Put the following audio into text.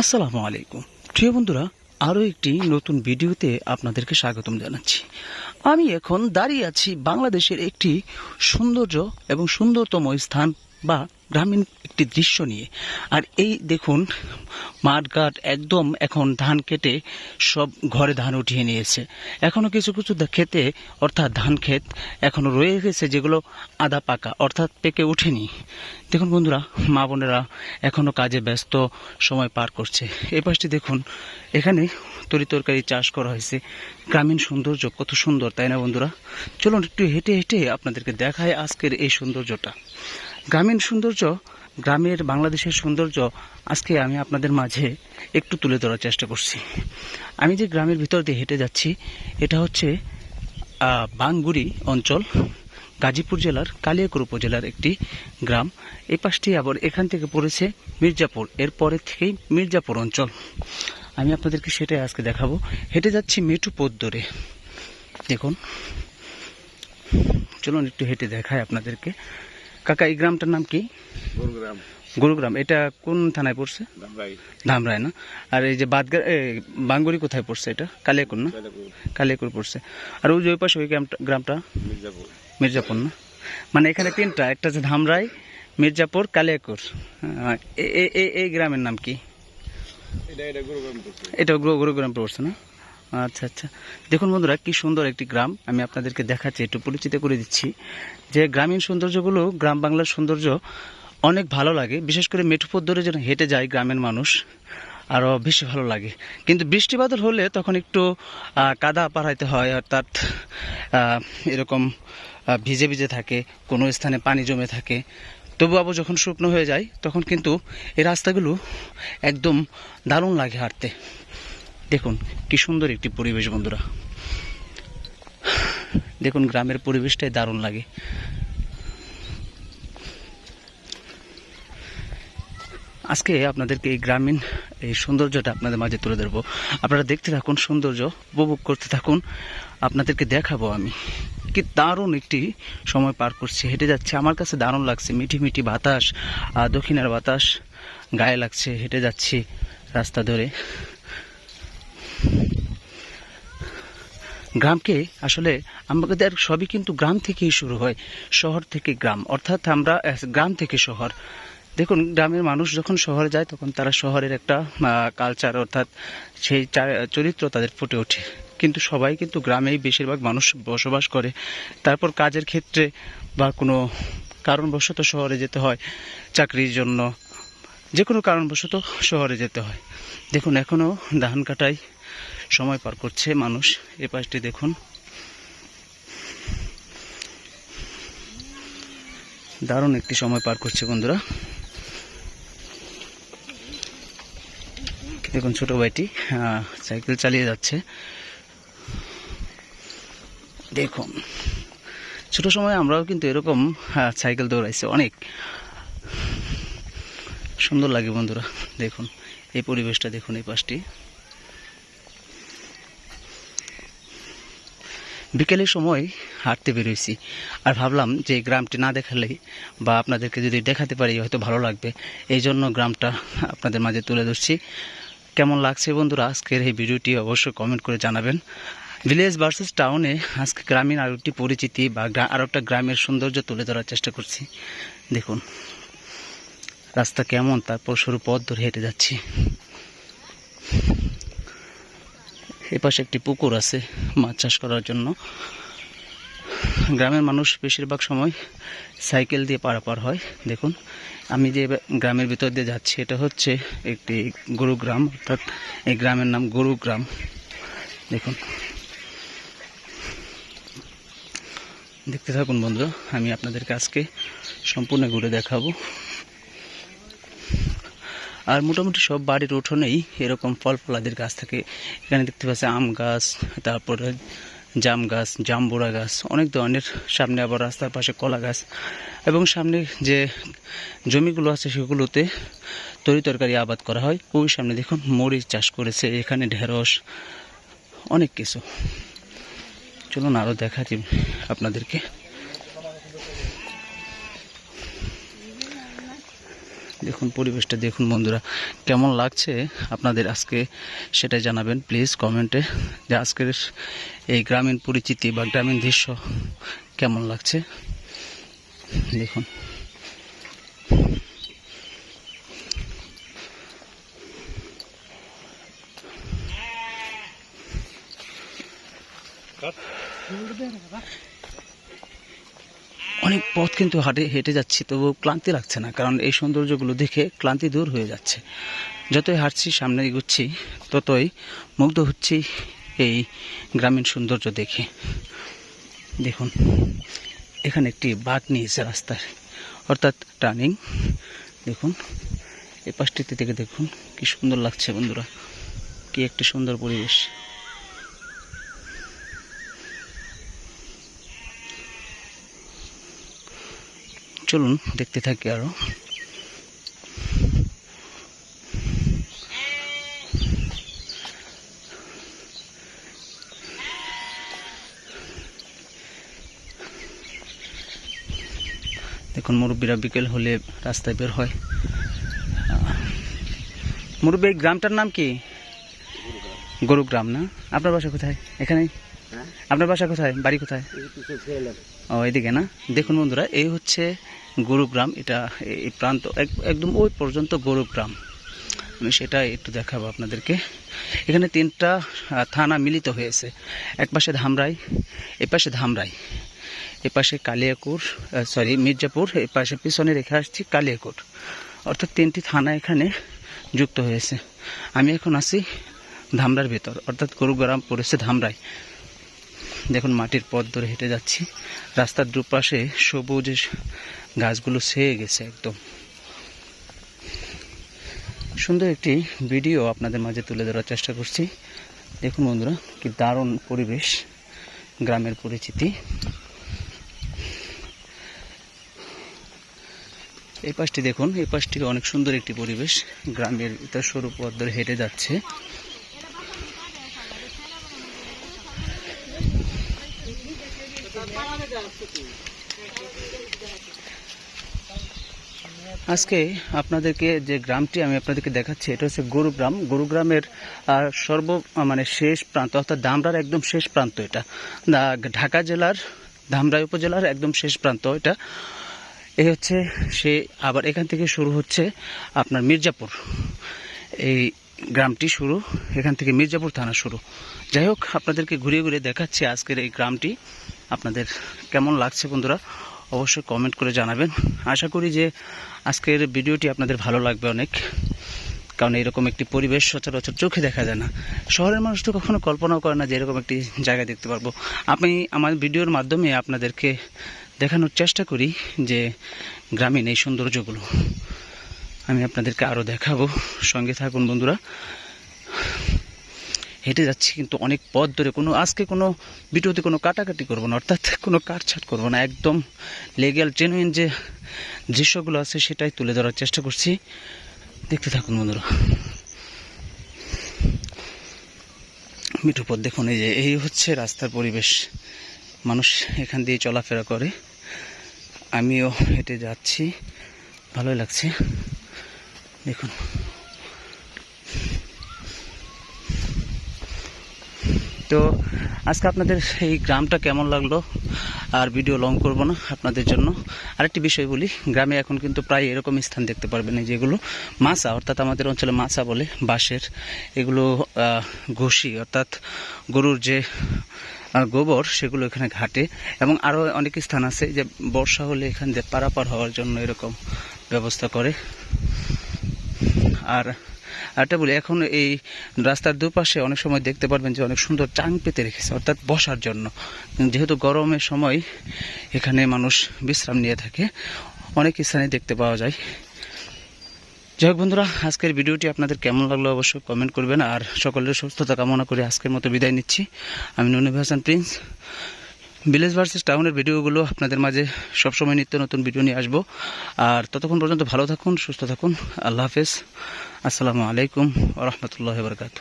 আসসালামু আলাইকুম। প্রিয় বন্ধুরা, আরও একটি নতুন ভিডিওতে আপনাদেরকে স্বাগতম জানাচ্ছি। আমি এখন দাঁড়িয়ে আছি বাংলাদেশের একটি সৌন্দর্য এবং সুন্দরতম স্থান বা গ্রামীণ একটি দৃশ্য নিয়ে। আর এই দেখুন, মাঠঘাট একদম এখন ধান কেটে সব ঘরে ধান উঠিয়ে নিয়েছে। এখনও কিছু কিছু ক্ষেতে অর্থাৎ ধান ক্ষেত এখনও রয়ে গেছে যেগুলো আধা পাকা, অর্থাৎ পেকে ওঠেনি দেখুন বন্ধুরা, মা বোনেরা এখনও কাজে ব্যস্ত সময় পার করছে। এই পাশটি দেখুন, এখানে তরি তরকারি চাষ করা হয়েছে। গ্রামীণ সৌন্দর্য কত সুন্দর, তাই না বন্ধুরা? চলুন একটু হেঁটে হেঁটে আপনাদেরকে দেখায় আজকের এই সৌন্দর্যটা। গ্রামীণ সৌন্দর্য, গ্রামের বাংলাদেশের সৌন্দর্য আজকে আমি আপনাদের মাঝে একটু তুলে ধরার চেষ্টা করছি। আমি যে গ্রামের ভিতর দিয়ে হেঁটে যাচ্ছি, এটা হচ্ছে বাংগুড়ি অঞ্চল, গাজীপুর জেলার কালিয়াকুর উপজেলার একটি গ্রাম। এই পাশটি আবার এখান থেকে পড়েছে মির্জাপুর। এর পরের থেকেই মির্জাপুর অঞ্চল। আমি আপনাদেরকে সেটাই আজকে দেখাবো। হেঁটে যাচ্ছি মেটু পথ ধরে। দেখুন। চলুন একটু হেঁটে দেখায় আপনাদেরকে। কাকা এই গ্রামটার নাম কি? গুরুগ্রাম। গুরুগ্রাম। এটা কোন থানায় পড়ছে? ধামরায় না? আর এই যে বাদগা বাঙ্গুরি কোথায় পড়ছে এটা? কালিয়াকুর না? কালিয়াকুর। পড়ছে। আর ওই যে ওই পাশে ওই গ্রামটা গ্রামটা? মির্জাপুর। মির্জাপুর না? মানে এখানে তিনটা একটা আছে ধামরাই মির্জাপুর কালিয়াকুর। এই গ্রামের নাম কি? এটা গুরুগ্রাম পড়ছে। না? আচ্ছা আচ্ছা। দেখুন বন্ধুরা, কি সুন্দর একটি গ্রাম। আমি আপনাদেরকে দেখাচ্ছি, একটু পরিচিত করে দিচ্ছি। যে গ্রামীণ সৌন্দর্যগুলো, গ্রাম বাংলার সৌন্দর্য অনেক ভালো লাগে। বিশেষ করে মেঠুপথ ধরে যেন হেঁটে যায় গ্রামের মানুষ আরও বেশি ভালো লাগে। কিন্তু বৃষ্টি বাদল হলে তখন একটু কাদা পাড়াইতে হয়, অর্থাৎ এরকম ভিজে ভিজে থাকে, কোনো স্থানে পানি জমে থাকে। তবু আবার যখন শুকনো হয়ে যায়, তখন কিন্তু এই রাস্তাগুলো একদম দারুণ লাগে হাঁটতে। দেখুন, কি সুন্দর একটি পরিবেশ বন্ধুরা। দেখুন, গ্রামের পরিবেশটাই দারুণ লাগে। আজকে আপনাদেরকে এই গ্রামীণ এই সৌন্দর্যটা আপনাদের মাঝে তুলে ধরবো। আপনারা দেখতে থাকুন, সৌন্দর্য উপভোগ করতে থাকুন। আপনাদেরকে দেখাবো আমি। কি দারুণ একটি সময় পার করছি। হেঁটে যাচ্ছে। আমার কাছে দারুণ লাগছে। মিঠি মিঠি বাতাস দক্ষিণের বাতাস গায়ে লাগছে। হেঁটে যাচ্ছি রাস্তা ধরে। গ্রামকে আসলে আমাদের সবই কিন্তু গ্রাম থেকেই শুরু হয়, শহর থেকে গ্রাম। অর্থাৎ আমরা গ্রাম থেকে শহর। দেখুন, গ্রামের মানুষ যখন শহরে যায়, তখন তারা শহরের একটা কালচার অর্থাৎ সেই চরিত্র তাদের ফুটে ওঠে। কিন্তু সবাই কিন্তু গ্রামেই বেশিরভাগ মানুষ বসবাস করে। তারপর কাজের ক্ষেত্রে বা কোনো কারণবশত শহরে যেতে হয়, চাকরির জন্য যে কোনো কারণবশত শহরে যেতে হয়। দেখুন এখনও ধান কাটায় সময় পার করছে মানুষ। এ পাশটি দেখুন। দারুণ একটি সময় পার করছে বন্ধুরা। দেখুন, ছোট ভাইটি সাইকেল চালিয়ে যাচ্ছে। দেখুন, ছোট সময় আমরাও কিন্তু এরকম সাইকেল দৌড়াইছি অনেক। সুন্দর লাগে বন্ধুরা, দেখুন, এই পরিবেশটা, দেখুন, এই পাশটি। বিকেলের সময় হাঁটতে বেরোইছি, আর ভাবলাম যে গ্রামটি না দেখালেই বা আপনাদেরকে যদি দেখাতে পারি, হয়তো ভালো লাগবে। এই জন্য গ্রামটা আপনাদের মাঝে তুলে ধরছি। কেমন লাগছে বন্ধুরা, আজকের এই ভিডিওটি অবশ্যই কমেন্ট করে জানাবেন। ভিলেজ ভার্সেস টাউনে আজকে গ্রামীণ আরও একটি পরিচিতি বা আরও একটা গ্রামের সৌন্দর্য তুলে ধরার চেষ্টা করছি। দেখুন, রাস্তা কেমন, তারপর সরু পথ ধরে হেঁটে যাচ্ছি। এপাশে একটি পুকুর আছে মাছ চাষ করার জন্য। গ্রামের মানুষ বেশিরভাগ সময় সাইকেল দিয়ে পারাপার হয়। দেখুন, আমি যে গ্রামের ভিতর দিয়ে যাচ্ছি, এটা হচ্ছে একটি গরুগ্রাম, অর্থাৎ এই গ্রামের নাম গরুগ্রাম। দেখুন দেখতে থাকুন বন্ধুরা, আমি আপনাদেরকে আজকে সম্পূর্ণ ঘুরে দেখাবো। আর মোটামুটি সব বাড়ির উঠোনেই এরকম ফল ফলাদের গাছ থাকে। এখানে দেখতে পাচ্ছি আম গাছ, তারপরে জাম গাছ জামবুড়া গাছ, অনেক ধরনের। সামনে আবার রাস্তার পাশে কলা গাছ এবং সামনে যে জমিগুলো আছে সেগুলোতে তরি তরকারি আবাদ করা হয়। ওই সামনে দেখুন মরিচ চাষ করেছে, এখানে ঢেঁড়স, অনেক কিছু। চলুন আরও দেখাচ্ছি আপনাদেরকে। দেখুন, পরিবেশটা দেখুন বন্ধুরা, কেমন লাগছে আপনাদের আজকে সেটা জানাবেন প্লিজ কমেন্টে যে আজকের এই গ্রামীণ পরিচিতি বা গ্রামীণ দৃশ্য কেমন লাগছে? দেখুন। অনেক পথ কিন্তু হাটে, হেঁটে যাচ্ছি তবু ক্লান্তি লাগছে না, কারণ এই সৌন্দর্যগুলো দেখে ক্লান্তি দূর হয়ে যাচ্ছে। যতই হাঁটছি, সামনে এগোচ্ছি, ততই মুগ্ধ হচ্ছি এই গ্রামীণ সৌন্দর্য দেখে। দেখুন, এখানে একটি বাঘ নিয়েছে রাস্তায় অর্থাৎ টার্নিং। দেখুন এই পাশটিতে থেকে দেখুন, কি সুন্দর লাগছে বন্ধুরা, কি একটি সুন্দর পরিবেশ। চলুন দেখতে থাকি আরও। দেখুন মুরব্বীরা বিকেল হলে রাস্তায় বের হয়। মুরব্বী এই গ্রামটার নাম কি? গরুগ্রাম। না? আপনার বাসা কোথায়? এখানে হ্যাঁ। আপনার বাসা কোথায়? বাড়ি কোথায়? ও এদিকে না? দেখুন বন্ধুরা এই হচ্ছে গরুগ্রাম, এটা এই প্রান্ত, এক- একদম ওই পর্যন্ত গরুগ্রাম। আমি সেটা একটু দেখাবো আপনাদেরকে। এখানে তিনটা থানা মিলিত হয়েছে। এক পাশে ধামরাই, এ পাশে ধামরাই, এ পাশে কালিয়াকুর সরি মির্জাপুর, এ পাশে পিছনে রেখে আসছি কালিয়াকুর অর্থাৎ তিনটি থানা এখানে যুক্ত হয়েছে। আমি এখন আছি ধামরার ভেতর, অর্থাৎ গরুগ্রাম পড়েছে ধামরাই। দেখুন, মাটির পথ ধরে হেঁটে যাচ্ছি। রাস্তার দুপাশে সবুজ গাছগুলো ছেয়ে গেছে একদম। সুন্দর একটি ভিডিও আপনাদের মাঝে তুলে ধরার চেষ্টা করছি। দেখুন বন্ধুরা, কি দারুণ পরিবেশ, গ্রামের পরিচিতি। এই পাশটি দেখুন, এই পাশটি অনেক সুন্দর একটি পরিবেশ। গ্রামের ভিতর সরু পথ ধরে হেঁটে যাচ্ছে। আজকে আপনাদেরকে যে গ্রামটি আমি আপনাদেরকে দেখাচ্ছি, এটা হচ্ছে গরুগ্রাম। গুরুগ্রামের সর্ব মানে শেষ প্রান্ত, অর্থাৎ ধামরার একদম শেষ প্রান্ত এটা। ঢাকা জেলার ধামরাই উপজেলার একদম শেষ প্রান্ত এটা। এই হচ্ছে, সে আবার এখান থেকে শুরু হচ্ছে আপনার মির্জাপুর। এই গ্রামটি শুরু, এখান থেকে মির্জাপুর থানা শুরু। যাই হোক, আপনাদেরকে ঘুরিয়ে ঘুরিয়ে দেখাচ্ছি আজকের এই গ্রামটি। আপনাদের কেমন লাগছে বন্ধুরা? অবশ্যই কমেন্ট করে জানাবেন। আশা করি যে আজকের ভিডিওটি আপনাদের ভালো লাগবে অনেক। কারণ এরকম একটি পরিবেশ সচরাচর চোখে দেখা যায় না। শহরের মানুষ তো কখনো কল্পনাও করে না যে এরকম একটি জায়গা দেখতে পারব। আমি আমার ভিডিওর মাধ্যমে আপনাদেরকে দেখানোর চেষ্টা করি যে গ্রামীণ এই সৌন্দর্যগুলো। আমি আপনাদেরকে আরও দেখাবো। সঙ্গে থাকুন বন্ধুরা। হেঁটে যাচ্ছি কিন্তু অনেক পথ ধরে কোনো, আজকে কোনো ভিডিওতে কোনো কাটাকাটি করব না, অর্থাৎ কোনো কাটছাট করব না, একদম লেগেল জেনুইন যে দৃশ্যগুলো আছে সেটাই তুলে ধরার চেষ্টা করছি। দেখতে থাকুন বন্ধুরা। মিঠু পথ দেখুন, এই যে, এই হচ্ছে রাস্তার পরিবেশ। মানুষ এখান দিয়ে চলাফেরা করে। আমিও হেঁটে যাচ্ছি। ভালোই লাগছে। দেখুন। তো আজকে আপনাদের এই গ্রামটা কেমন লাগল? আর ভিডিও লং করব না আপনাদের জন্য। আরেকটি বিষয় বলি, গ্রামে এখন কিন্তু প্রায় এরকম স্থান দেখতে পারবেন। এই যেগুলো মাছা, অর্থাৎ আমাদের অঞ্চলে মাছা বলে, বাঁশের এগুলো ঘষি, অর্থাৎ গরুর যে গোবর, সেগুলো এখানে ঘাটে। এবং আরও অনেক স্থান আছে যে বর্ষা হলে এখান দিয়ে পারাপার হওয়ার জন্য এরকম ব্যবস্থা করে। আর আরেকটা বলি, এখন এই রাস্তার দুপাশে অনেক সময় দেখতে পারবেন যে অনেক সুন্দর চাং পেতে রেখেছে, অর্থাৎ বসার জন্য। যেহেতু গরমের সময় এখানে মানুষ বিশ্রাম নিয়ে থাকে, অনেক স্থানে দেখতে পাওয়া যায়। যাই হোক বন্ধুরা, আজকের ভিডিওটি আপনাদের কেমন লাগল অবশ্যই কমেন্ট করবেন, আর সকলের সুস্থতা কামনা করে আজকের মতো বিদায় নিচ্ছি। আমি Nonib Hasan Prince. Village versus টাউনের ভিডিওগুলো আপনাদের মাঝে সবসময় নিত্য নতুন ভিডিও নিয়ে আসব। আর ততক্ষণ পর্যন্ত ভালো থাকুন, সুস্থ থাকুন। আল্লাহ হাফেজ। আসসালামু আলাইকুম রহমতুল্লাহ বরকাত